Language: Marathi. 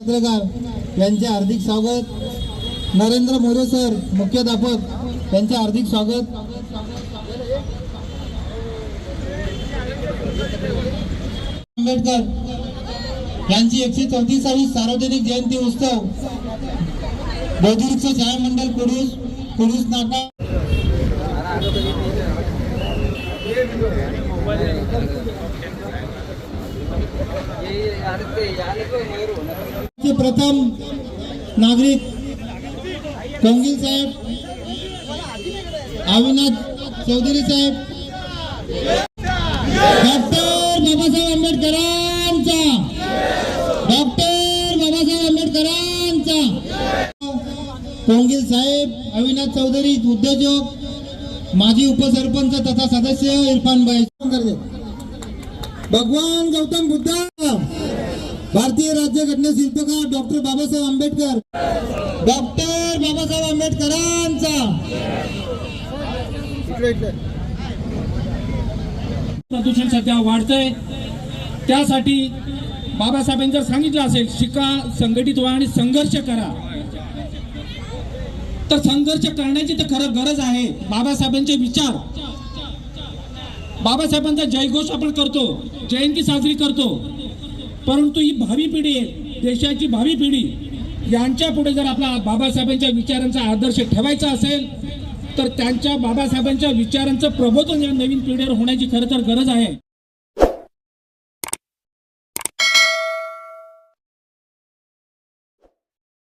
पत्रकार यांचे हार्दिक स्वागत. नरेंद्र मोरे सर मुख्याध्यापक यांचे हार्दिक स्वागत. आंबेडकर यांची एकशे चौतीसावी सार्वजनिक जयंती उत्सव. बौद्धिक छाया मंडळ कुडूस कुडूस नाका. चे प्रथम नागरिक कोंगिल साहेब अविनाश चौधरी साहेब डॉक्टर बाबासाहेब आंबेडकरांचा डॉक्टर बाबासाहेब आंबेडकरांचा. कोंगिल साहेब अविनाश चौधरी उद्योजक माजी उपसरपंच तथा सदस्य इरफान भाई. भगवान गौतम बुद्ध. भारतीय राज्यघटने शिल्पकार डॉक्टर बाबासाहेब आंबेडकर. डॉक्टर बाबासाहेब आंबेडकरांचा. प्रदूषण सध्या वाढतंय. त्यासाठी बाबासाहेबांनी जर सांगितलं असेल शिका संघटित व्हा आणि संघर्ष करा. तर संघर्ष करण्याची तर खरं गरज आहे. बाबासाहेबांचे विचार. बाबासाहेबांचा जयघोष आपण करतो. जयंती साजरी करतो. परंतु ही भावी पिढी आहे देशाची भावी पिढी यांच्या पुढे जर आपला बाबासाहेबांच्या विचारांचा आदर्श ठेवायचा असेल तर त्यांच्या बाबासाहेबांच्या विचारांचं प्रबोधन या नवीन पिढीवर होण्याची खरं तर गरज आहे.